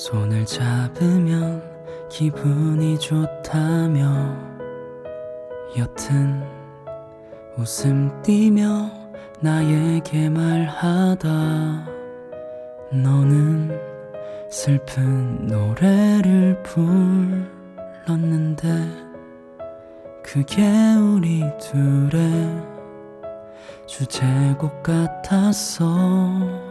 손을 잡으면 기분이 좋다며 여튼 웃음 띠며 나에게 말하다. 너는 슬픈 노래를 불렀는데 그게 우리 둘의 주제곡 같았어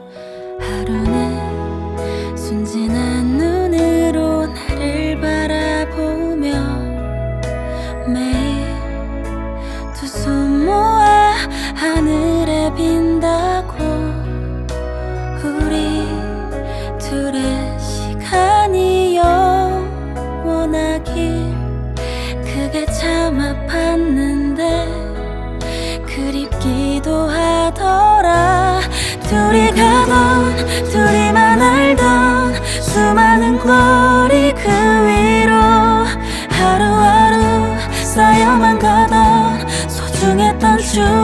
하루는 순진한 눈으로 나를 바라보며 매일 두 손 모아 하늘에 빈다고. 우리 둘의 시간이 영원하길. 그게 참 아팠는데 그립기도 하더라. 둘이 둘이만 알던 수많은 거리 그 위로 하루하루 쌓여만 가던 소중했던 추억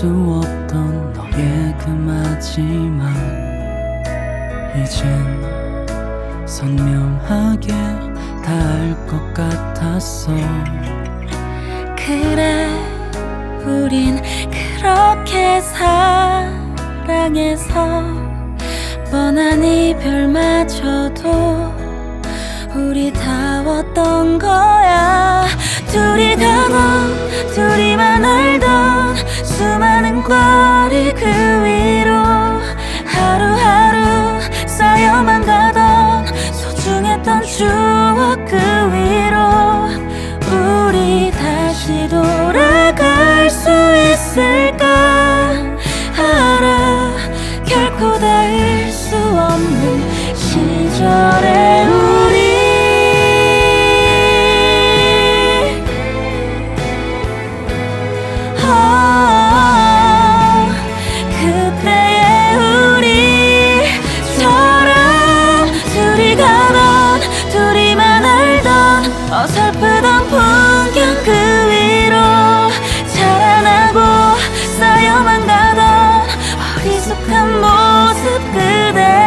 수 없던 너의 그 마지막. 이젠 선명하게 다 알 것 같았어 그래 우린 그렇게 사랑해서 뻔한 이별마저도 우리 다웠던 거야? 둘이 가던 둘이만 알던 수많은 거리 그 위로 하루하루 쌓여만 가던 소중했던 추억 그 위로 우리 다시 돌아갈 수 있을까? 알아 결코 닿을 수 없는 시절 모습 그대